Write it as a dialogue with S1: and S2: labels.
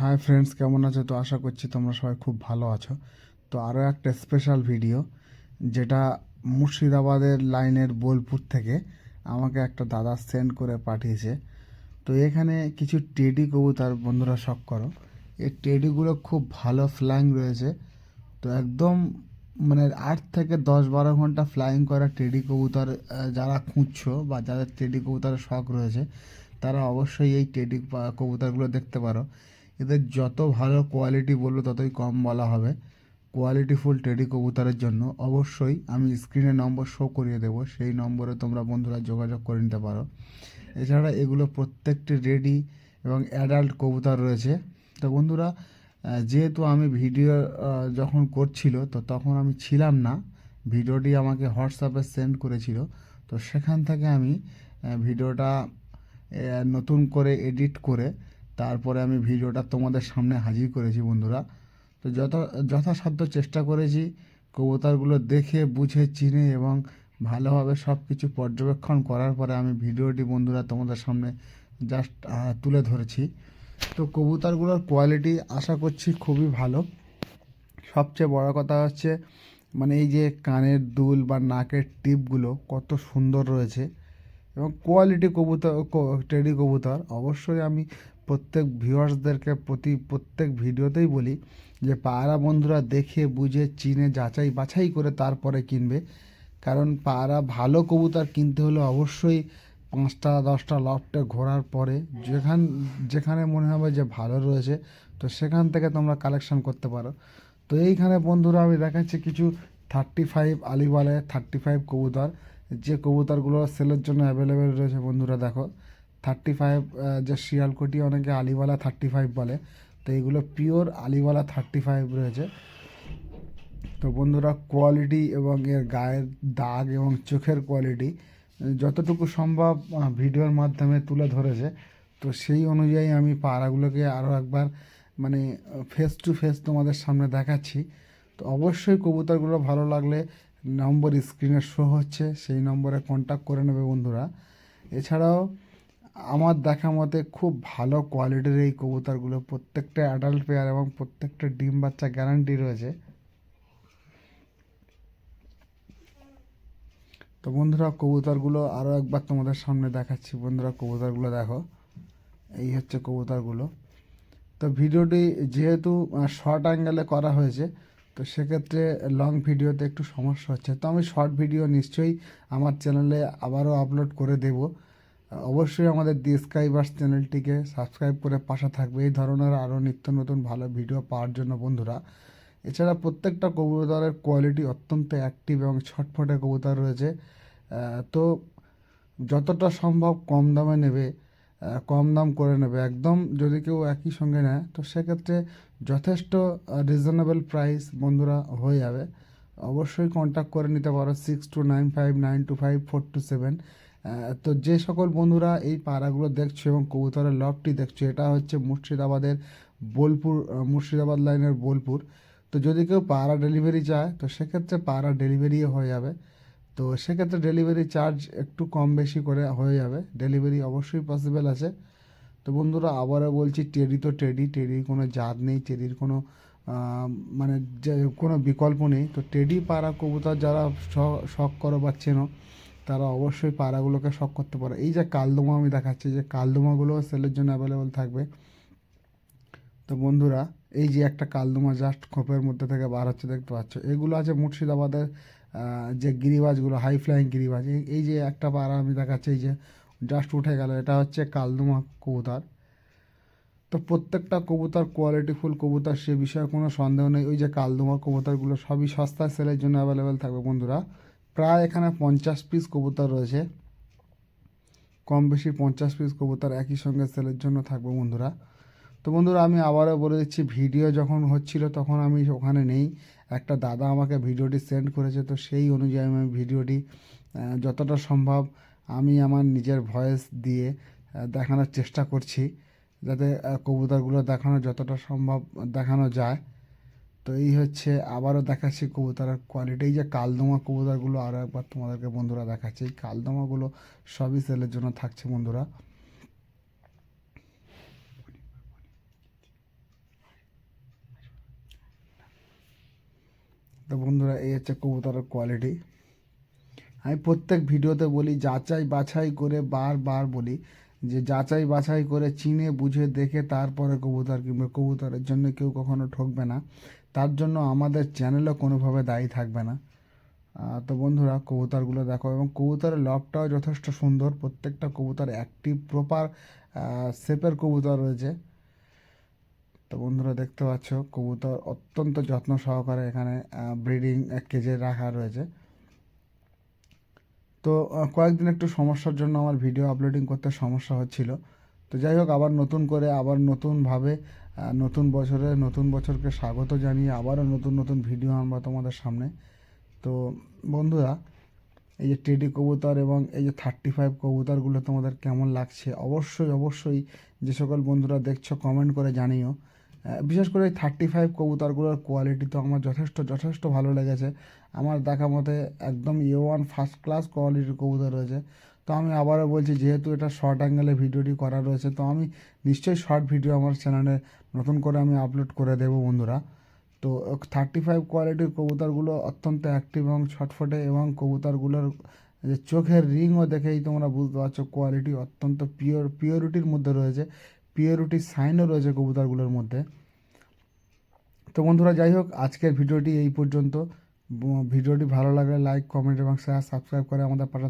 S1: Hi friends কেমন আছো? তো আশা করছি তোমরা সবাই খুব ভালো আছো। তো আরও একটা স্পেশাল ভিডিও যেটা মুর্শিদাবাদের লাইনের বোলপুর থেকে আমাকে একটা দাদা সেন্ড করে পাঠিয়েছে। তো এখানে কিছু টেডি কবুতর বন্ধুরা শখ করো। এই টেডিগুলো খুব ভালো ফ্লাইং রয়েছে। তো একদম মানে আট থেকে দশ বারো ঘণ্টা ফ্লাইং করা টেডি কবুতর যারা খুঁজছো বা যাদের টেডি কবুতরের শখ রয়েছে, তারা অবশ্যই এই টেডি কবুতরগুলো দেখতে পারো। এদের যত ভালো কোয়ালিটি বলব ততই কম বলা হবে। কোয়ালিটিফুল টেডি কবুতরের জন্য। অবশ্যই আমি স্ক্রিনে নম্বর শো করিয়ে দেবো। সেই নম্বরে তোমরা বন্ধুরা যোগাযোগ করে নিতে পারো। এছাড়া এগুলো প্রত্যেকটি রেডি এবং অ্যাডাল্ট কবুতর রয়েছে। তো বন্ধুরা যেহেতু আমি ভিডিও যখন করছিল, তো তখন আমি ছিলাম না। ভিডিওটি আমাকে হোয়াটসঅ্যাপে সেন্ড করেছিল। তো সেখান থেকে আমি ভিডিওটা নতুন করে এডিট করে তারপরে আমি ভিডিওটা তোমাদের সামনে হাজির করেছি বন্ধুরা। তো যত যথাসাধ্য চেষ্টা করেছি, কবুতরগুলো দেখে, বুঝে, চিনে এবং ভালোভাবে সব কিছু পর্যবেক্ষণ করার পরে আমি ভিডিওটি বন্ধুরা তোমাদের সামনে জাস্ট তুলে ধরেছি। তো কবুতরগুলোর কোয়ালিটি আশা করছি খুবই ভালো। সবচেয়ে বড় কথা হচ্ছে মানে এই যে কানের দুল বা নাকের টিপগুলো কত সুন্দর রয়েছে। এবং কোয়ালিটি কবুতর টেডি কবুতর, অবশ্যই আমি প্রত্যেক ভিউয়ার্সদেরকে প্রতি প্রত্যেক ভিডিওতেই বলি যে পায়রা বন্ধুরা দেখে, বুঝে, চিনে, যাচাই বাছাই করে তারপরে কিনবে। কারণ পায়রা ভালো কবুতর কিনতে হলে অবশ্যই পাঁচটা, দশটা লফটে ঘোরার পরে যেখান, যেখানে মনে হবে যে ভালো রয়েছে, তো সেখান থেকে তোমরা কালেকশন করতে পারো। তো এইখানে বন্ধুরা আমি দেখাচ্ছি কিছু থার্টি ফাইভ আলিওয়ালে থার্টি ফাইভ কবুতর। যে কবুতরগুলো সেলের জন্য অ্যাভেলেবেল রয়েছে বন্ধুরা দেখো। থার্টি ফাইভ যে শিয়ালকুটি অনেকে আলিওয়ালা থার্টি ফাইভ বলে, তো এইগুলো পিওর আলিওয়ালা থার্টি ফাইভ রয়েছে। তো বন্ধুরা কোয়ালিটি এবং এর গায়ের দাগ এবং চোখের কোয়ালিটি যতটুকু সম্ভব ভিডিওর মাধ্যমে তুলে ধরেছে। তো সেই অনুযায়ী আমি পাড়াগুলোকে আরও একবার মানে ফেস টু ফেস তোমাদের সামনে দেখাচ্ছি। তো অবশ্যই কবুতরগুলো ভালো লাগলে নম্বর স্ক্রিনে শো হচ্ছে, সেই নম্বরে কন্ট্যাক্ট করে নেবে বন্ধুরা। এছাড়াও আমার দেখা মতে খুব ভালো কোয়ালিটির এই কবুতরগুলো। প্রত্যেকটা অ্যাডাল্ট পেয়ার এবং প্রত্যেকটা ডিম বাচ্চা গ্যারান্টি রয়েছে। তো বন্ধুরা, কবুতরগুলো আরও একবার তোমাদের সামনে দেখাচ্ছি। বন্ধুরা, কবুতরগুলো দেখো। এই হচ্ছে কবুতরগুলো। তো ভিডিওটি যেহেতু শর্ট অ্যাঙ্গেলে করা হয়েছে, তো সেক্ষেত্রে লং ভিডিওতে একটু সমস্যা হচ্ছে। তো আমি শর্ট ভিডিও নিশ্চয়ই আমার চ্যানেলে আবারও আপলোড করে দেব। অবশ্যই আমাদের দি স্কাইবার্স চ্যানেলটিকে সাবস্ক্রাইব করে পাশে থাকবে। এই ধরনের আরও নিত্য নতুন ভালো ভিডিও পাওয়ার জন্য বন্ধুরা, এছাড়া প্রত্যেকটা কবুতরের কোয়ালিটি অত্যন্ত অ্যাক্টিভ এবং ছটফটে কবুতর রয়েছে। তো যতটা সম্ভব কম দামে নেবে কম দাম করে নেবে। একদম যদি কেউ একই সঙ্গে নেয়, তো সেক্ষেত্রে যথেষ্ট রিজনেবল প্রাইস বন্ধুরা হয়ে যাবে। অবশ্যই কন্ট্যাক্ট করে নিতে পারো six two nine five nine two five four two seven তো যে সকল বন্ধুরা এই পাড়াগুলো দেখছ এবং কবুতরের লবটি দেখছ, এটা হচ্ছে মুর্শিদাবাদের বোলপুর মুর্শিদাবাদ লাইনের বোলপুর। তো যদি কেউ পাড়া ডেলিভারি চায়, তো সেক্ষেত্রে পাড়া ডেলিভারিও হয়ে যাবে। তো সেক্ষেত্রে ডেলিভারি চার্জ একটু কম বেশি করে হয়ে যাবে। ডেলিভারি অবশ্যই পসিবল আছে। তো বন্ধুরা, আবারও বলছি, টেডি তো টেডি, টেডির কোনো জাত নেই, টেডির কোনো মানে যে কোনো বিকল্প নেই। তো টেডি পাড়া কবুতর যারা শখ করো বা চেনো তারা অবশ্যই পাড়াগুলোকে শখ করতে পারে। এই যে কালদোমা আমি দেখাচ্ছি, যে কালদোমাগুলো সেলের জন্য অ্যাভেলেবেল থাকবে। তো বন্ধুরা, এই যে একটা কালদোমা জাস্ট খোপের মধ্যে থেকে বার হচ্ছে, দেখতে পাচ্ছ? এগুলো আছে মুর্শিদাবাদের যে গিরিবাজগুলো হাই ফ্লাইং গিরিবাজ। এই- যে একটা পাড়া আমি দেখাচ্ছি, এই যে জাস্ট উঠে গেল, এটা হচ্ছে কালদোমা কবুতর। তো প্রত্যেকটা কবুতর কোয়ালিটিফুল কবুতর, সে বিষয়ে কোনো সন্দেহ নেই। ওই যে কালদোমা কবুতরগুলো সবই সস্তায় সেলের জন্য অ্যাভেলেবেল থাকবে, বন্ধুরা। প্রায় এখানে পঞ্চাশ পিস কবুতর রয়েছে। কম বেশি পঞ্চাশ পিস কবুতর একই সঙ্গে সেলের জন্য থাকবে বন্ধুরা। তো বন্ধুরা, আমি আবারও বলে দিচ্ছি, ভিডিও যখন হচ্ছিল তখন আমি ওখানে নেই। একটা দাদা আমাকে ভিডিওটি সেন্ড করেছে, তো সেই অনুযায়ী আমি ভিডিওটি যতটা সম্ভব আমি আমার নিজের ভয়েস দিয়ে দেখানোর চেষ্টা করছি। যাতে কবুতরগুলো দেখানো যতটা সম্ভব দেখানো যায়। তো এই হচ্ছে আবারও দেখাচ্ছি কবুতরের কোয়ালিটি এই যে কালদমা কবুতরগুলো আরও একবার তোমাদেরকে বন্ধুরা দেখাচ্ছি। এই কালদমাগুলো সবই সেলের জন্য থাকছে বন্ধুরা। তো বন্ধুরা, এই হচ্ছে কবুতরের কোয়ালিটি আমি প্রত্যেক ভিডিওতে বলি, যাচাই বাছাই করে বারবার বলি যে যাচাই বাছাই করে চিনে, বুঝে, দেখে তারপরে কবুতর কিংবা কবুতরের জন্য কেউ কখনো ঠকবে না। তার জন্য আমাদের চ্যানেলও কোনোভাবে দায়ী থাকবে না। তো বন্ধুরা, কবুতরগুলো দেখো এবং কবুতরের লবটাও যথেষ্ট সুন্দর। প্রত্যেকটা কবুতর অ্যাক্টিভ প্রপার শেপের কবুতর রয়েছে। তো বন্ধুরা, দেখতে পাচ্ছ, কবুতর অত্যন্ত যত্ন সহকারে এখানে ব্রিডিং কেজে রাখা রয়েছে। তো কয়েকদিন একটু সমস্যার জন্য আমার ভিডিও আপলোডিং করতে সমস্যা হচ্ছিল। তো যাই হোক, আবার নতুন করে, আবার নতুনভাবে নতুন বছরে নতুন বছরকে স্বাগত জানিয়ে আবারও নতুন নতুন ভিডিও আনব তোমাদের সামনে। তো বন্ধুরা, এই যে টেডি কবুতর এবং এই যে থার্টি ফাইভ কবুতরগুলো তোমাদের কেমন লাগছে? অবশ্যই অবশ্যই যে সকল বন্ধুরা দেখছ কমেন্ট করে জানিও। বিশেষ করে এই থার্টি ফাইভ কবুতরগুলোর কোয়ালিটি তো আমার যথেষ্ট যথেষ্ট ভালো লেগেছে। আমার দেখা মতে একদম এ ওয়ান ফার্স্ট ক্লাস কোয়ালিটির কবুতর রয়েছে। তো আমি আবারও বলছি, যেহেতু এটা শর্ট অ্যাঙ্গেলে ভিডিওটি করা রয়েছে, তো আমি নিশ্চয়ই শর্ট ভিডিও আমার চ্যানেলে নতুন করে আমি আপলোড করে দেবো বন্ধুরা। তো থার্টি ফাইভ কোয়ালিটির কবুতরগুলো অত্যন্ত অ্যাক্টিভ এবং ছটফটে এবং কবুতরগুলোর, যে চোখের রিংও দেখেই তোমরা বুঝতে পারছ কোয়ালিটি অত্যন্ত পিওর পিওরিটির মধ্যে রয়েছে পিওরিটির সাইনও রয়েছে কবুতরগুলোর মধ্যে। তো বন্ধুরা, যাই হোক, আজকের ভিডিওটি এই পর্যন্ত। ভিডিওটি ভালো লাগলে লাইক কমেন্ট এবং শেয়ার সাবস্ক্রাইব করে আমাদের পাশে